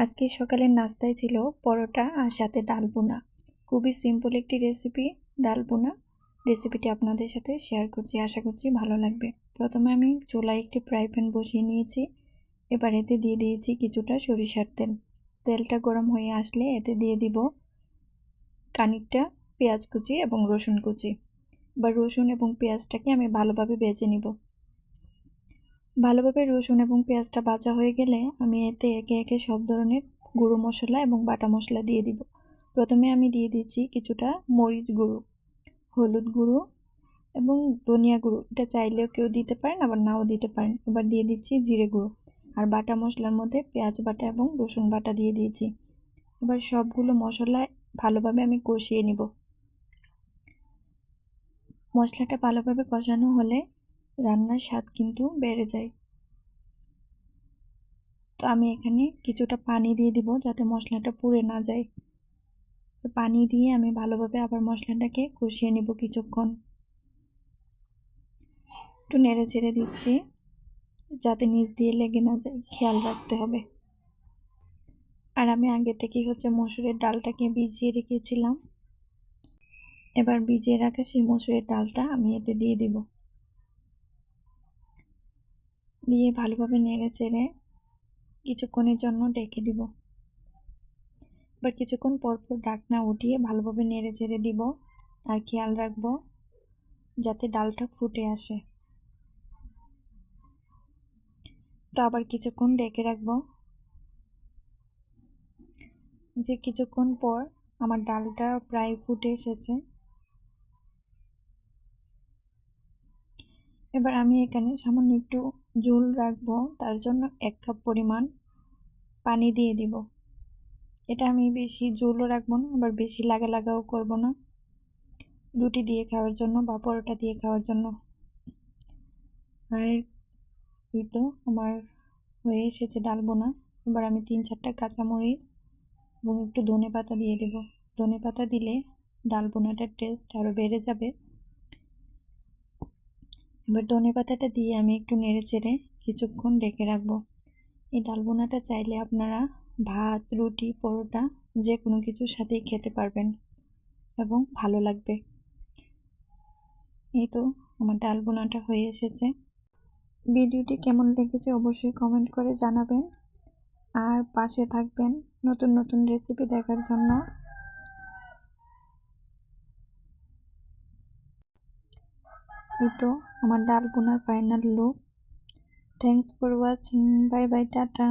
আজকে সকালের নাস্তায় ছিল পরোটা আর সাথে ডাল বোনা খুবই সিম্পল একটি রেসিপি ডাল বোনা রেসিপিটি আপনাদের সাথে শেয়ার করছি, আশা করছি ভালো লাগবে। প্রথমে আমি চুলায় একটি ফ্রাই প্যান বসিয়ে নিয়েছি। এবার এতে দিয়ে দিয়েছি কিছুটা সরিষার তেল। তেলটা গরম হয়ে আসলে এতে দিয়ে দিব কানিকটা পেঁয়াজ কুচি এবং রসুন কুচি। বা রসুন এবং পেঁয়াজটাকে আমি ভালোভাবে বেজে নিব। ভালোভাবে রসুন এবং পেঁয়াজটা ভাজা হয়ে গেলে আমি এতে একে একে সব ধরনের গুঁড়ো মশলা এবং বাটা মশলা দিয়ে দিব। প্রথমে আমি দিয়ে দিচ্ছি কিছুটা মরিচ গুঁড়ো, হলুদ গুঁড়ো এবং ধনিয়া গুঁড়ো। এটা চাইলেও কেউ দিতে পারেন, আবার নাও দিতে পারেন। এবার দিয়ে দিচ্ছি জিরে গুঁড়ো আর বাটা মশলার মধ্যে পেঁয়াজ বাটা এবং রসুন বাটা দিয়ে দিয়েছি। এবার সবগুলো মশলা ভালোভাবে আমি কষিয়ে নিব। মশলাটা ভালোভাবে কষানো হলে রান্নার স্বাদ কিন্তু বেড়ে যায়। তো আমি এখানে কিছুটা পানি দিয়ে দিব যাতে মশলাটা পুড়ে না যায়। পানি দিয়ে আমি ভালোভাবে আবার মশলাটাকে কষিয়ে নিব কিছুক্ষণ। একটু নেড়ে ছেড়ে দিচ্ছি, যাতে নিচ দিয়ে লেগে না যায়, খেয়াল রাখতে হবে। আর আমি আগে থেকেই হচ্ছে মসুরের ডালটাকে ভিজিয়ে রেখেছিলাম। এবার ভিজিয়ে রাখা সেই মসুরের ডালটা আমি এতে দিয়ে দিব। দিয়ে ভালোভাবে নেড়ে চেড়ে কিছুক্ষণের জন্য ডেকে দিব। এবার কিছুক্ষণ পরপর ডাকনা উঠিয়ে ভালোভাবে নেড়ে চেড়ে দিব। আর খেয়াল রাখব যাতে ডালটা ফুটে আসে। তো আবার কিছুক্ষণ ডেকে রাখব। যে কিছুক্ষণ পর আমার ডালটা প্রায় ফুটে এসেছে। এবার আমি এখানে সামান্য একটু ঝোল রাখব, তার জন্য এক কাপ পরিমাণ পানি দিয়ে দিব। এটা আমি বেশি ঝোলও রাখব না, আবার বেশি লাগা লাগাও করব না। রুটি দিয়ে খাওয়ার জন্য বা পরোটা দিয়ে খাওয়ার জন্য। আর এই তো আমার হয়ে এসেছে ডাল বোনা। এবার আমি তিন চারটা কাঁচামরিচ এবং একটু ধনে পাতা দিয়ে দেব। ধনে পাতা দিলে ডাল বোনাটার টেস্ট আরও বেড়ে যাবে। এবার ধনে পাতাটা দিয়ে আমি একটু নেড়ে চেড়ে কিছুক্ষণ রেখে রাখব। এই ডালবোনাটা চাইলে আপনারা ভাত, রুটি, পরোটা যে কোনো কিছুর সাথেই খেতে পারবেন এবং ভালো লাগবে। এই তো আমার ডালবোনাটা হয়ে এসেছে। ভিডিওটি কেমন লেগেছে অবশ্যই কমেন্ট করে জানাবেন। আর পাশে থাকবেন নতুন নতুন রেসিপি দেখার জন্য। এই আমার ডাল বোনার final look thanks for watching bye bye tata.